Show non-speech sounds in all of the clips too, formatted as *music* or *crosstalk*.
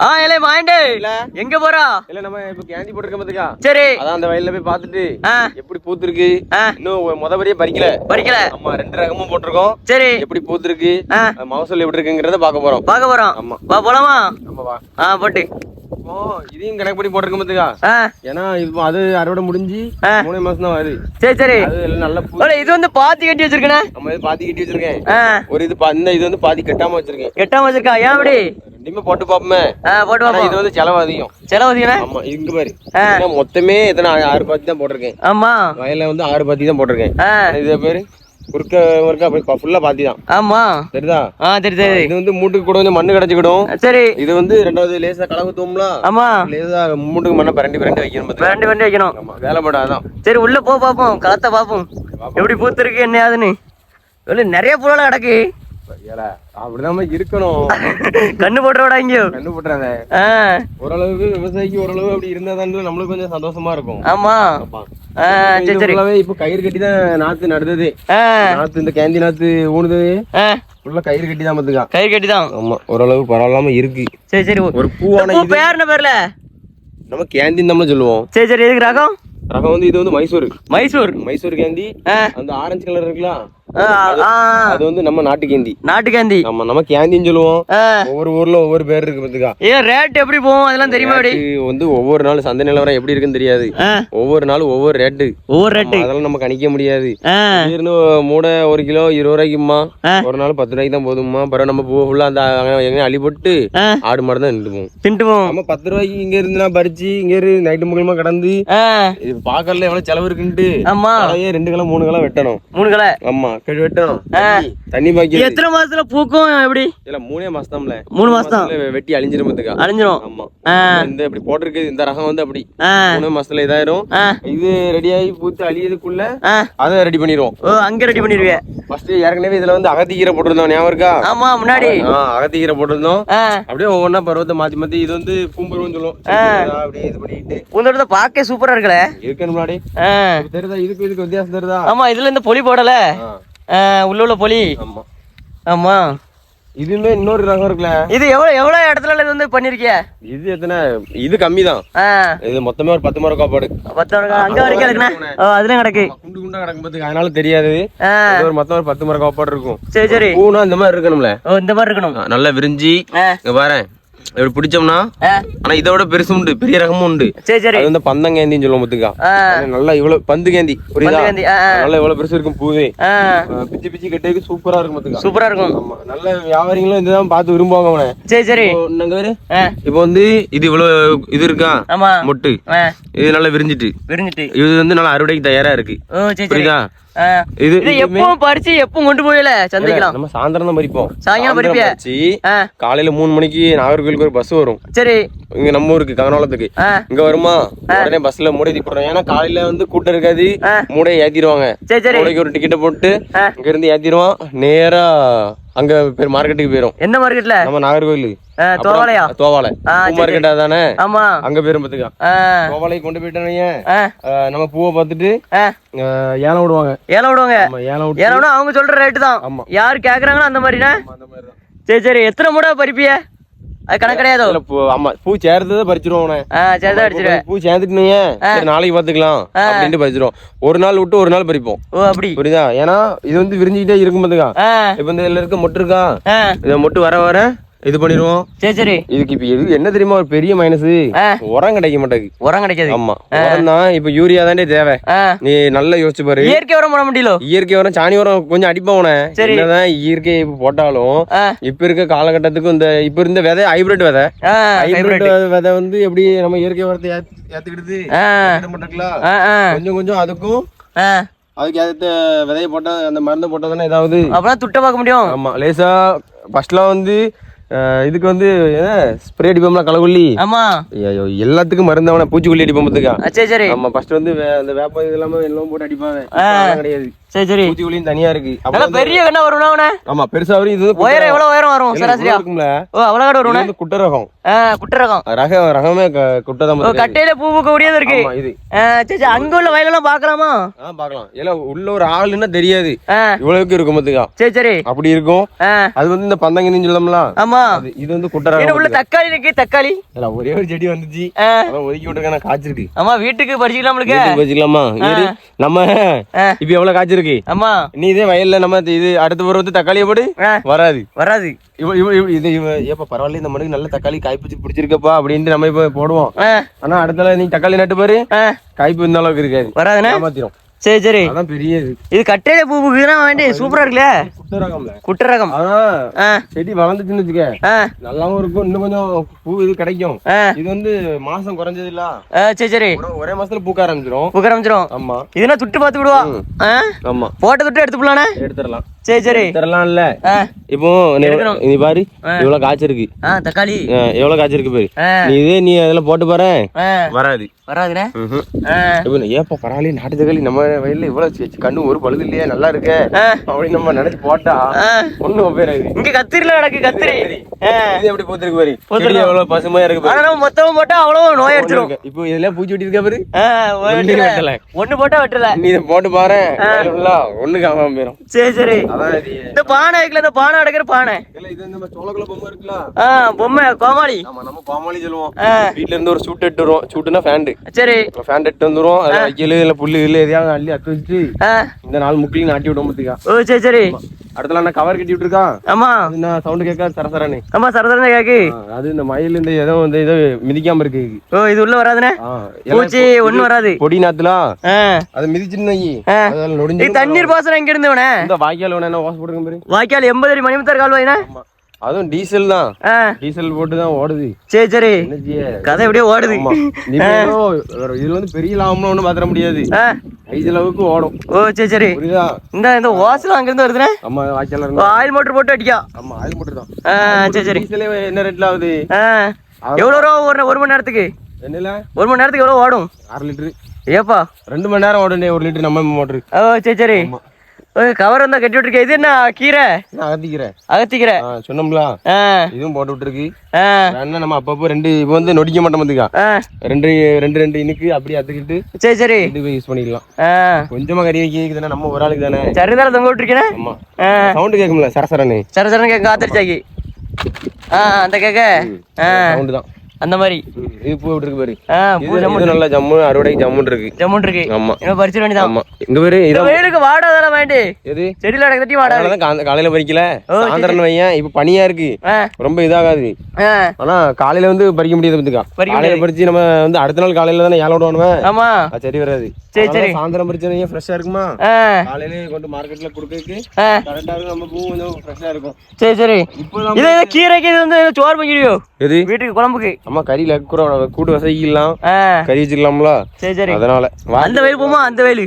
ஆ இலை இல்ல. எங்க போறா? இல்ல நம்ம இப்ப கேண்டி போட்டிருக்க பாத்துக்கா சரி. அதான் அந்த வயல்ல போய் பாத்துட்டு எப்படி பூத்திருக்கு. இன்னும் முத வரியே பறிக்கல. பறிக்கல. ஆமா ரெண்டு ரகமும் போட்டிருக்கோம். சரி. எப்படி பூத்திருக்கு? மகசூல் எப்படி இருக்குங்கிறத பார்க்க போறோம். பார்க்க போறோம். ஆமா. வா போலாமா? வா. ஆ போட்டு. இதையும் கணக்கு பண்ணி போட்டிருக்க பாத்துக்கா ஏன்னா இப்போ அது அறுவடை முடிஞ்சு. மூணு மாசம் தான் வருது. சரி சரி. அது எல்லாம் நல்ல இது வந்து பாத்தி கட்டி வச்சிருக்கனே. நம்ம இது பாத்தி கட்டி வச்சிருக்கேன். ஒரு இது பா- இந்த இது வந்து பாதி கட்டாம வச்சிருக்கேன். எட்டாம வச்சிருக்கா? ஏன் அப்படி? ரெண்டுமே போட்டு பாப்போமே. போட்டு ஆனா வாப்போம் இது வந்து செலவு அதிகம். செலவு அதிகண்ணே ஆமா இங்க பாரு. மொத்தமே எத்தனை? ஆறு பாத்தி தான் போட்டிருக்கேன். ஆமா. வயல்ல வந்து ஆறு பாத்தி தான் போட்டிருக்கேன். இது பேரு? குறுக்க முறுக்க அப்படி ஃபுல்லா பாத்தி தான். ஆமா. சரிதா ஆ சரி சரி. இது வந்து மூட்டுக்கு கூட கொஞ்சம் மண்ணு கிடைச்சிக்கிடும் சரி. இது வந்து ரெண்டாவது லேசா கலகுத்தோம்ல ஆமா. லேசா மூட்டுக்கு மண்ணை பரண்டி பரண்டி வைக்கணும். வேண்டி வேண்டி வைக்கணும். ஆமா வேலைப்படாதான் சரி உள்ள போ பாப்போம். களத்தை பாப்போம். எப்படி பூத்திருக்கு என்ன ஆகுதுன்னு நிறைய பூலாம் கிடக்கு. அப்படிதான் இருக்கணும். கண்ணு போட்டுறோடா இங்கேயோ? கண்டு போட்டுறாங்க ஓரளவுக்கு விவசாயிக்கு ஓரளவு அப்படி இருந்தா தான் நம்மளுக்கு கொஞ்சம் சந்தோஷமா இருக்கும். ஆமா. இப்ப கயிறு கட்டி தான் நாத்து நடுதது ஆ. நாத்து இந்த கேந்தி நாத்து ஊனுது. ஆ. ஃபுல்லா கயிறு கட்டி தான் பாத்துக்கா. கை கட்டி தான்? ஆமா ஓரளவு பரவாயில்லாம இருக்கு. சரி சரி. ஒரு பூவான பேர் என்ன பேர்ல? நம்ம கேந்தின்னு தான் சொல்லுவோம். சரி சரி. எதுக்கு ரகம்? ரகம் வந்து இது வந்து மைசூர். மைசூர். மைசூர் கேந்தி அந்த ஆரஞ்சு கலர் இருக்குல்ல? ஆ அது வந்து நம்ம நாட்டு கேந்தி. நாட்டு கேந்தி ஆமா நம்ம கேந்தின்னு சொல்லுவோம் ஒவ்வொரு ஊர்ல ஒவ்வொரு பேர் இருக்கு பாத்துக்கா. ஏன் ரேட் எப்படி போகும்? அதெல்லாம் தெரியுமா ரேட்டு வந்து ஒவ்வொரு நாள் சந்தை நிலவரம் எப்படி இருக்குன்னு தெரியாது. ஒவ்வொரு நாளும் ஒவ்வொரு ரேட்டு ஒவ்வொரு ரேட்டு அதெல்லாம் நம்ம கணிக்க முடியாது. திடீர்னு மூடை ஒரு கிலோ இருபது ரூபாய்க்குமா. ஒரு நாள் பத்து ரூபாய்க்கு தான் போதுமா பிறகு நம்ம பூ ஃபுல்லா அந்த அங்க எங்க அள்ளி போட்டு ஆ. ஆடு மாடு தான் நின்று போகும் தின்ட்டு போவோம். நம்ம பத்து ரூபாய்க்கு இங்க இருந்துனா பறிச்சு இங்க இரு நைட்டு முக்கியமா கடந்து இது பாக்கறதுல எவ்வளவு செலவு இருக்குன்ட்டு ஆமா. ரெண்டு கிலோ மூணு கிலோ வெட்டணும். மூணு கிலோ. ஆமா. கழி வெட்டணும் தண்ணி- பாக்கி எத்தனை மாசத்துல பூக்கும்? எப்படி? இல்ல மூணே மாசம்ல. மூணு மாசம். வெட்டி அழிஞ்சிரும் அழிஞ்சிரும். ஆமா. இந்த இப்படி போட்டிருக்கு இந்த ரகம் வந்து அப்படி. மூணு மாசத்துல இதாயிரும். இது ரெடியாகி பூத்து அழியதுக்குள்ள அதை ரெடி பண்ணிடுவோம் அங்க ரெடி பண்ணிருவிய? ஃபர்ஸ்ட் ஏற்கனவே இதுல வந்து அகத்திக்கீரை போட்டிருந்தோம் ஞாபகம் இருக்கா? ஆமா முன்னாடி. அகத்திக்கீரை போட்டிருந்தோம். அப்படியே ஒவ்வொன்றா பருவத்தை மாத்தி மாத்தி இது வந்து பூம்பருவம் சொல்லுவோம். அப்படியே இது பண்ணிட்டு. பூந்தோட்டத்தை பார்க்க சூப்பரா இருக்குல்ல? இருக்கணும் முன்னாடி. தெரியுதா இதுக்கு இதுக்கு வித்தியாசம் தெரியுதா ஆமா இதுல இந்த பொலி போடல. உள்ள உள்ள பொலி. ஆமா. ஆமா. இதுல இன்னொரு ரகம் இருக்குல்ல. இது எவ்வளவு எவ்வளவு இடத்துல இது வந்து பண்ணிருக்கிய? இது எத்தனை? இது கம்மி தான் இது மொத்தமே ஒரு பத்து மரம் காப்பாடு பத்து வரைக்கும் அங்க வரைக்கும் இருக்குண்ணே? ஓ கிடக்கு. குண்டு குண்டா கிடக்கும் போது அதனால தெரியாது. ஒரு மொத்தம் ஒரு பத்து மரம் காப்பாடு இருக்கும் சரி. சரி பூனா இந்த மாதிரி இருக்கணும்ல. ஓ இந்த மாதிரி இருக்கணும். நல்லா விரிஞ்சி. இங்க பாரு இப்படி பிடிச்சோம்னா ஆனா இதை விட பெருசு உண்டு பெரிய ரகமும் உண்டு. சரி சரி. அது வந்து பந்தங்கேந்தின்னு சொல்லுவோம் பாத்துக்கா. நல்லா இவ்வளவு பந்து கேந்தி புரியுதா. நல்லா இவ்வளவு பெருசு இருக்கும் பூவே. பிச்சு பிச்சு கட்டுறதுக்கு சூப்பரா இருக்கும் பாத்துக்கா. சூப்பரா இருக்கும். நல்ல வியாபாரிகளும் இதுதான் பார்த்து விரும்புவாங்க அவனை. சரி சரி. இப்போ நாங்க வேறு இப்போ வந்து இது இவ்வளவு இது இருக்கா? ஆமா. மொட்டு. இது நல்லா விரிஞ்சிட்டு. விரிஞ்சிட்டு. இது வந்து நல்லா அறுவடைக்கு தயாரா இருக்கு. புரியுதா? இது எப்பவும் பறிச்சு எப்பவும் கொண்டு போயில சந்தைக்கலாம். நம்ம சாயந்தரம் தான் பறிப்போம். சாயங்காலம் பறிப்பியா? காலையில மூணு மணிக்கு நாகர்கோயிலுக்கு ஒரு பஸ் வரும். சரி. இங்க நம்ம ஊருக்கு கங்கனாலத்துக்கு ஆ. இங்க வருமா? உடனே பஸ்ல மூடை ஏத்தி போடுறோம் ஏன்னா காலையில வந்து கூட்டம் இருக்காது. மூடையை ஏத்திடுவாங்க. சரி சரி. ஒரு டிக்கெட்டை போட்டு. இங்க இருந்து ஏத்திடுவோம் நேரா அங்க பேர் மார்க்கெட்டுக்கு போயிரும். எந்த மார்க்கெட்ல? நம்ம நாகர்கோயில் ஆ, தோவாலையா? தோவாலை. மார்க்கெட்டா தானே? ஆமா. அங்க பேரும் பாத்துக்கா தோவாலை கொண்டு போயிட்டோன்னு ஆ. நம்ம பூவை பார்த்துட்டு ஏலம் விடுவாங்க. ஏலம் விடுவாங்க. ஏலம் ஏலம்னா அவங்க சொல்ற ரேட்டு தான். யார் கேக்குறாங்களோ அந்த மாதிரினா சரி சரி. எத்தனை மூடை பறிப்பிய? அது கணக்கு கிடையாதோ? ஆமா பூ சேர்ந்ததை பறிச்சிருவோம் உடனே. ஆ சரி தான் அடிச்சிருவேன் பூ சேர்ந்துட்டுனீங்க. நாளைக்கு பாத்துக்கலாம் அப்படின்ட்டு பறிச்சிருவோம். ஒரு நாள் விட்டு ஒரு நாள் பறிப்போம். ஓ அப்படி. புரியுதா? ஏன்னா இது வந்து விரிஞ்சுக்கிட்டே இருக்கும் பாத்துக்கா. இப்ப இந்த இருக்க மொட்டு இருக்கா? இத மொட்டு வர வர இது பண்ணிடுவோம். சரி சரி. இதுக்கு இப்ப எது என்ன தெரியுமா ஒரு பெரிய மைனஸ் உரம் கிடைக்க மாட்டேங்குது. உரம் கிடைக்காது. ஆமா. உரம் தான் இப்ப யூரியா தானே தேவை. நீ நல்லா யோசிச்சு பாரு. இயற்கை உரம் பண்ண முடியல? இயற்கை உரம் சாணி உரம் கொஞ்சம் அடிப்பவன என்னதான் இயற்கை இப்ப போட்டாலும் இப்ப இருக்க காலகட்டத்துக்கு இந்த இப்ப இருந்த விதை ஹைபிரிட் விதை. ஹைபிரிட் விதை வந்து எப்படி நம்ம இயற்கை உரத்தை ஏத்து- ஏத்துக்கிடுது? கொஞ்சம் கொஞ்சம் அதுக்கும் அதுக்கு ஏத்த விதையை போட்டா அந்த மருந்து போட்டா தானே ஏதாவது அப்பதான் துட்ட பார்க்க முடியும். ஆமா லேசா ஃபர்ஸ்ட்லாம் வந்து இதுக்கு வந்து ஸ்ப்ரே அடிப்போம்ல களைக்கொல்லி ஆமா. ஐயோ எல்லாத்துக்கும் மருந்து அவனை பூச்சிக்கொல்லி அடிப்போம் சரி சரி. ஆமா ஃபர்ஸ்ட் வந்து அந்த வேப்பம் இது எல்லாமே எல்லாம் போட்டு அடிப்பாங்க கிடையாது. சரி சரி. பூச்சிக்குழியும் தனியா இருக்கு. நல்லா அப்புறம் பெரிய கண்ணா வரும்னா அவனே? ஆமா பெருசா வரும். இது வந்து குட்டை உயரம் ரகம். எவ்வளவு உயரம் வரும்? இல்ல, சராசரியா? இவ்வளவு இருக்கும்ல. ஓ அவ்வளவு காடு இது வரும்ண்ணே வந்து குட்டை ரகம் ஆ குட்டை ரகம் ரகம் ரகமே க- குட்டை தான் ஓ பாத்துக்க. கட்டையில பூ பூக்க கூடியது இருக்கு. ஆமா இது. சரி அங்க உள்ள வயலெல்லாம் பாக்கலாம் இல்ல உள்ள ஒரு ஆளுன்னா தெரியாது. இவ்வளவுக்கு இருக்கும் பாத்துக்கா சரி சரி. அப்படி இருக்கும். அது வந்து இந்த பந்தங்கன்னு சொல்லலாம்ல ஆமா. இது வந்து குட்டை ரகம் உள்ள தக்காளி இருக்கு தக்காளி? இல்ல, ஒரே ஒரு செடி வந்துச்சு. ஒதுக்கி விட்டுருக்கேன் காய்ச்சிருக்கு. ஆமா வீட்டுக்கு படிச்சுக்கலாம் நம்மளுக்கு இரு. நம்ம. இப்ப எவ்வளவு காய்ச்சிருக்கு ஆமா. நீ இதே வயல்ல நம்ம இது அடுத்த வந்து தக்காளியை போடு. வராது. வராது. இவ இவ இது இவ ஏப்பா பரவாயில்ல இந்த மனுக்கு நல்ல தக்காளி காய்ப்பிச்சு பிடிச்சிருக்கப்பா அப்படின்ட்டு நம்ம இப்ப போடுவோம். ஆனா அடுத்தால நீ தக்காளி நட்டு பாரு. காய்ப்பு இந்த அளவுக்கு இருக்காது. வராதுண்ணே. ஏமாத்திரும். சரி சரி. அதான் பெரிய இது. இது கட்டையில பூ பூக்குதுன்னா வேண்டி சூப்பரா இருக்குல்ல? குட்டை ரகம்ல குட்டை ரகம் ஆனா செடி வளர்ந்துச்சுன்னு வச்சுக்க. நல்லாவும் இருக்கும் இன்னும் கொஞ்சம் பூ இது கிடைக்கும். இது வந்து மாசம் குறைஞ்சது இல்ல சரி சரி. ஒரே- மாசத்துல பூக்க ஆரம்பிச்சிரும். பூக்க ஆரம்பிச்சிரும். ஆமா. இதுனா துட்டு பார்த்து விடுவா? ஆமா. போட்ட துட்டு எடுத்து போலானே எடுத்துடலாம். சரி சரி. எடுத்துடலாம் இல்ல. இப்போ நீ பாரு இவ்வளவு காய்ச்சிருக்கு. ஆ தக்காளி. எவ்வளவு காய்ச்சிருக்கு பாரு. ஆ. நீ இதே நீ அதுல போட்டு பாரு. வராது. ஆ. இப்போ ஏப்பா பரவாயில்ல நாட்டு தக்காளி நம்ம வயல்ல இவ்வளவு கண்ணு ஒரு பழுது இல்லையா நல்லா இருக்கே. அப்படின்னு நம்ம நினைச்சு போட்டா ஒண்ணும் பேராது இங்க கத்திரில கிடக்கு கத்திரி. இது எப்படி போத்திருக்கு பாரு? போத்திருக்கு. செடி எவ்வளவு பசுமையா இருக்கு பாரு. நம்ம மொத்தமா போட்டா அவ்வளவு நோய் அடிச்சிரும். இப்போ இதுல பூச்சி வெட்டி இருக்கா பாரு. ஒண்ணு போட்டா வெட்டல. நீ இதை போட்டு பாரு. ஒண்ணு காமாம போயிரும். சரி சரி. இந்த பானை இருக்குல்ல இந்த பானை அடக்கிற பானை. இல்ல இது நம்ம சோளக்குள்ள பொம்மை இருக்குல்ல. பொம்மை கோமாளி. ஆமா நம்ம கோமாளி சொல்லுவோம். வீட்ல இருந்து ஒரு சூட் எடுத்து வருவோம் சூட்டுனா ஃபேண்டு சரி. ஃபேண்ட் எடுத்து வந்துரும் அதுல வைக்கல இல்ல புல்லு இல்ல எதையாவது அள்ளி அத்து வச்சு இந்த நாலு முக்கிலையும் நாட்டி விடும் பாத்துக்கா ஓ சரி சரி. அடுத்தல என்ன கவர் கட்டி விட்டுருக்கான் ஆமா. என்ன சவுண்ட் கேட்காது சரசரன்னு. ஆமா சரதரன கேக்கு. அது இந்த மயில் இந்த ஏதோ இந்த இதை மிதிக்காம இருக்கு. ஓ இது உள்ள எல்லாம் பூச்சி ஒண்ணும் வராது. பொடி நாத்துல? ஆ. அதை மிதிச்சுன்னு இது நொடிஞ்சு தண்ணீர் பாசனம் எங்க இருந்து இந்த வாய்க்கால் வேணா என்ன வாசம் போடுங்க பாரு. வாய்க்கால் எண்பது அடி மணிமுத்தார் கால்வாயினா ஆமா. அதுவும் டீசல் தான். டீசல் போட்டு தான் ஓடுது. சரி சரி. கதை எப்படியோ ஓடுது. இதுல வந்து பெரிய லாபம்லாம் ஒண்ணும் பாத்திர முடியாது. ஐந்து அளவுக்கு ஓடும். ஓ சரி சரி. புரியுதா? இந்த இந்த வாசல் அங்க இருந்து வருதுண்ணே? ஆமா வாய்க்கால் இருந்தா. ஆயில் மோட்டர் போட்டு அடிக்கா. ஆமா அது மட்டும் தான். சரி சரி. டீசலே என்ன ரேட்ல ஆகுது? ஆ. எவ்வளோ ரூபா ஒரு ஒரு மணி நேரத்துக்கு? என்னல ஒரு மணி நேரத்துக்கு எவ்வளோ ஓடும்? அரை லிட்டரு. ஏப்பா. ரெண்டு மணி நேரம் ஓடுனே ஒரு லிட்டர் நம்ம மோட்டரு. ஓ சரி சரி. கவர் வந்தா கட்டி விட்டுருக்கேன் இது என்ன கீரை? அகத்திக்கீரை. ஆ, சொன்னோம்ல. இதுவும் போட்டு விட்டுருக்கு. என்ன நம்ம அப்பப்போ ரெண்டு இப்போ வந்து நொடிக்க மாட்டோம் வந்துக்கா ரெண்டு ரெண்டு ரெண்டு இனுக்கு அப்படியே அத்துக்கிட்டு சரி சரி. இது யூஸ் பண்ணிக்கலாம் கொஞ்சமா கறி வைக்க தானே நம்ம ஒரு ஆளுக்கு தானே. சரிதான தொங்க விட்டுருக்கேன்? ஆமா. சவுண்டு கேட்கும்ல சரசரன்னு. சர சரன்னு கேட்க காத்திருச்சாக்கி ஆ அந்த கேட்க சவுண்டு தான். அந்த மாதிரி. இது பூ விட்டுருக்கு பாரு? ஆ இது பூ ஜம்மு இது நல்லா ஜம்மு அறுவடைக்கு ஜம்முன்னு இருக்கு. ஜம்முன் இருக்கு. ஆமா. இன்னும் பறிச்சிட வேண்டியதான் ஆமா. இங்க பாரு இதான் வெயிலுக்கு வாடாதால வேண்டி எது? செடியில அடக்க அதனாலதான் கா- காலையில பறிக்கல. சரி, சாயந்தரம் வையன். இப்ப பனியா இருக்கு. ரொம்ப இதாகாது. ஆனா காலையில வந்து பறிக்க முடியாது பத்துக்கா. காலையில பறிச்சு நம்ம வந்து அடுத்த நாள் காலையில தானே ஏழை விடுவானுவன் ஆமா. அது சரி வராது. சரி, அதனால சாயந்தரம் பறிச்சா ஃப்ரெஷ்ஷா இருக்குமா? காலையில கொண்டு மார்க்கெட்ல கொடுக்கறதுக்கு கரெக்டா இருக்கும் நம்ம பூ கொஞ்சம் ஃப்ரெஷ்ஷா இருக்கும். சரி சரி. இப்போ இது இது கீரைக்கு இது வந்து சோறு பண்ணிடுவியோ எது? வீட்டுக்கு குழம்புக்கு. அம்மா கறியில கூற கூட்டு வசதிக்கலாம் கறி வச்சுக்கலாம்ல சரி சரி. அதனால அந்த வெயில் போமா அந்த வெயில்.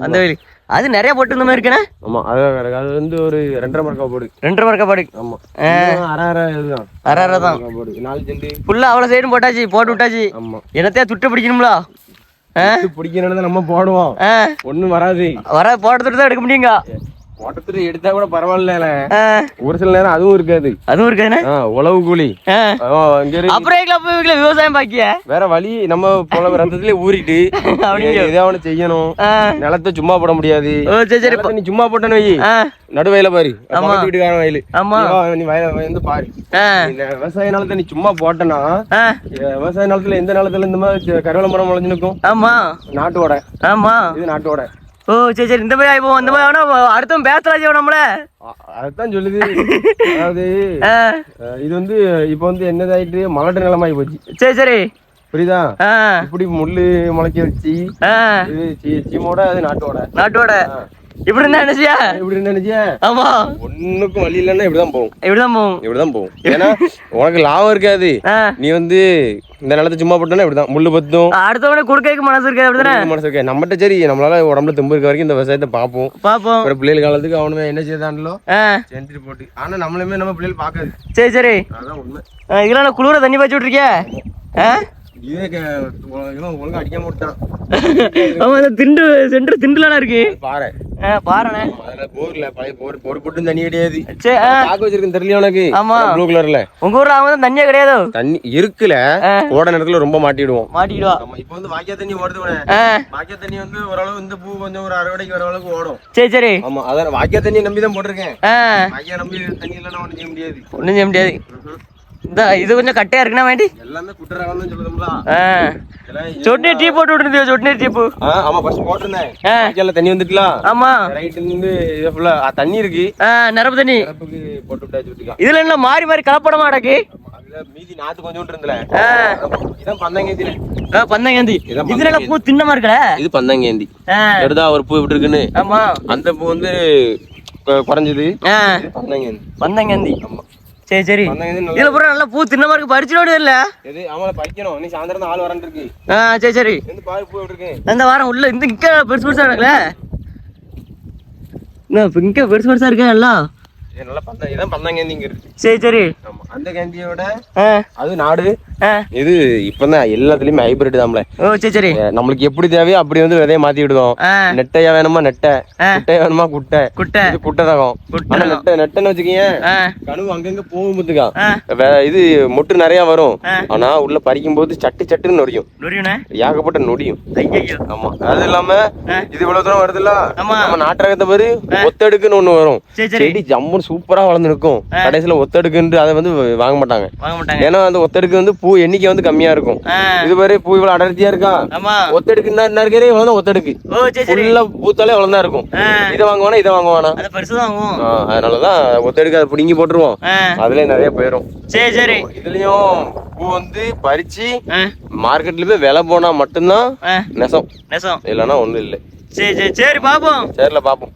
அந்த வெயில். அது நிறைய போட்டு இந்த மாதிரி இருக்குண்ணே. ஆமா அது. அது வந்து ஒரு ரெண்டரை மரக்கா போடு. ரெண்டரை மரக்கா பாடு. ஆமா. அரை அரை இதுதான். அரை அரை தான். போடு. நாலு செண்டு ஃபுல்லா அவ்வளோ சைடும் போட்டாச்சு போட்டு விட்டாச்சு. ஆமா. என்னத்தையா துட்டு பிடிக்கணும்ல? பிடிக்கணும்னு நம்ம போடுவோம். ஒண்ணும் வராது. வர போட்டதுட்டு தான் எடுக்க முடியுங்க. ஓட்டத்துல எடுத்தா கூட பரவாயில்ல ஒரு சில நேரம் அதுவும் இருக்காது. அதுவும் இருக்காதுண்ணே? உழவு கூலி. அப்புறம் விவசாயம் பாக்கிய? வேற வழி நம்ம போல ரத்தத்திலே ஊறிட்டு. *laughs* ஏதாவது செய்யணும். நிலத்தை சும்மா போட முடியாது. சரி நீ சும்மா போட்டேன்னு வை. நடுவயல பாரு. வீட்டுக்காரன் வயலு. ஆமா. நீ வயல வந்து பாரு. விவசாய நிலத்தை நீ சும்மா போட்டனா விவசாய நிலத்துல எந்த நிலத்துல இந்த மாதிரி கருவேல மரம் முளைஞ்சு நிற்கும் ஆமா. நாட்டோட. ஆமா. இது நாட்டோட. ஓ சரி சரி. இந்த மாதிரி ஆயிப்போம் இந்த மாதிரி ஆனா அடுத்தவன் செய்வோம் நம்மள. அதுதான் சொல்லுது. அதாவது இது வந்து இப்போ வந்து என்னதாயிட்டு மலட்டு நிலமாயி போச்சு. சரி சரி. புரியுதா? இப்படி முள்ளு முளைக்க வச்சு இது சீமோட அது நாட்டோட. நாட்டோட. இப்படி இருந்தா என்ன செய்ய இப்படி நினைச்சியா? ஆமா. ஒண்ணுக்கும் வழி இல்லைன்னா இப்படிதான் போகும் இப்படிதான் போகும் இப்படிதான் போகும் ஏன்னா உனக்கு லாபம் இருக்காது. நீ வந்து இந்த நிலத்தை சும்மா போட்டோன்னா இப்படிதான். முள்ளு பத்தும். அடுத்தவனை கொடுக்க மனசு இருக்காது அப்படிதானே மனசு இருக்கே? நம்மகிட்ட சரி நம்மளால உடம்புல தெம்பு இருக்க வரைக்கும் இந்த விவசாயத்தை பார்ப்போம். பாப்போம் அப்புறம் பிள்ளைகள் காலத்துக்கு அவனுமே என்ன செய்தான்லோ ஆ. செஞ்சுட்டு போட்டு. ஆனா நம்மளுமே நம்ம பிள்ளைகள் பார்க்காது. சரி சரி. அதான் உண்மை. இதெல்லாம் குளிர தண்ணி பாய்ச்சி விட்டுருக்கிய? ஆ? திண்டு சென்டர் திண்டுலானா இருக்கு. பாரு. பாருண்ணே. போர்ல பழைய போர் போர் போட்டு தண்ணி கிடையாது. சரி வச்சிருக்கேன் தெரியல உனக்கு? ஆமா. ப்ளூ கலர்ல உங்க ஊர்ல தான் தண்ணியே கிடையாது. தண்ணி இருக்குல. ஓட நேரத்துல ரொம்ப மாட்டிடுவோம். மாட்டிக்கிடுவா ஆமா இப்போ வந்து வாக்கியா தண்ணி ஓடுது வாக்கியா தண்ணி வந்து ஓரளவு இந்த பூ கொஞ்சம் ஒரு அறுவடைக்கு வர அளவுக்கு ஓடும். சரி சரி. ஆமா அதான் வாக்கியா தண்ணி நம்பி தான் போட்டிருக்கேன் வாக்கியா நம்பி தண்ணி இல்லைன்னா ஒன்றும் செய்ய முடியாது. ஒன்றும் செய்ய முடியாது. இந்த இது கொஞ்சம் கட்டையா இருக்குண்ணா வேண்டி எல்லாமே குட்டுறாங்கன்னு சொல்லுதுங்களா டீ போட்டு விட்டுருந்தியோ சொட்டு டீப்பு? ஆ, ஆமா ஃபர்ஸ்ட் ஆ. தண்ணி வந்துட்டுலாம் ஆமா. ரைட் இருந்து இது ஃபுல்லா தண்ணி இருக்கு. நிரப்பு தண்ணி. போட்டு விட்டாச்சு இதுல என்ன மாறி மாறி கலப்படமா அடக்கு? மீதி நாத்து கொஞ்சோண்டு இருந்தல இதான் பந்தங்கேந்தி. இதான் இதுல பூ தின்னமா இருக்கல இது பந்தங்கேந்தி. ஒரு பூ இருக்குன்னு ஆமா. அந்த பூ வந்து குறைஞ்சது. பந்தங்கேந்தி. பந்தங்கேந்தி. ஆமா. சரி சரி. பந்தங்கேந்தி இதுல பூரா நல்லா பூ தின்னமா இருக்கு. பறிச்சுனோடு இல்ல எது? ஆமால பறிக்கணும். நீ சாயந்தரம் ஆள் வரேன் இருக்கு. ஆ சரி சரி. எந்த பாரு பூ இருக்கு? அந்த வாரம் உள்ள இந்த இங்க பெருசு பெருசா இருக்குல்ல? என்ன இங்க பெருசு பெருசா இருக்கா எல்லாம் நல்லா பந்த இதான் பந்தங்கேந்திங்கிறது சரி சரி. ஆமா அந்த கேந்தியோட அது நாடு. இது இப்பதான் எல்லாத்துலயுமே ஹைபிரிட் தான்ல ஓ சரி சரி. நம்மளுக்கு எப்படி தேவையோ அப்படி வந்து விதைய மாத்தி விடுதோம் ஆ. நெட்டையா வேணுமா? நெட்டை. குட்டையா வேணுமா? குட்டை. குட்டை. இது குட்டை ரகம் ஆனா நெட்டை நெட்டைன்னு வச்சுக்கீங்க கனவு அங்கங்க போகும் வே- இது மொட்டு நிறைய வரும். ஆனா உள்ள பறிக்கும் போது சட்டு சட்டுன்னு நொடியும் ஏகப்பட்ட நொடியும். ஆமா. அது இல்லாம. இது இவ்வளவு தூரம் வருதுல்ல? ஆமா. நம்ம நாட்டு ரகத்தை பாரு ஒத்தடுக்குன்னு ஒண்ணு வரும். செடி ஜம்முன்னு சூப்பரா வளர்ந்து நிற்கும் கடைசியில ஒத்தடுக்குன்ட்டு அதை வந்து வாங்க மாட்டாங்க. ஏன்னா அந்த ஒத்தடுக்கு வந்து பூ எண்ணிக்கை வந்து கம்மியா இருக்கும். இது பூ இவ்வளவு அடர்த்தியா இருக்கா? ஒத்தடுக்கு என்ன இருக்கிறே இவ்வளவு ஒத்தடுக்கு ஓ சரி சரி. ஃபுல்லா பூத்தாலே இவ்வளவு தான் இருக்கும். இதை வாங்குவானா இதை வாங்குவானா? அதனாலதான் ஒத்தடுக்கு அதை பிடுங்கி போட்டுருவோம். அதுல நிறைய போயிரும். சரி சரி. இதுலயும் பூ வந்து பறிச்சு மார்க்கெட்ல போய் விலை போனா மட்டும்தான் நெசம். நெசம். இல்லைன்னா ஒண்ணும் இல்லை. சரி சரி சரி பாப்போம். சரில பாப்போம்.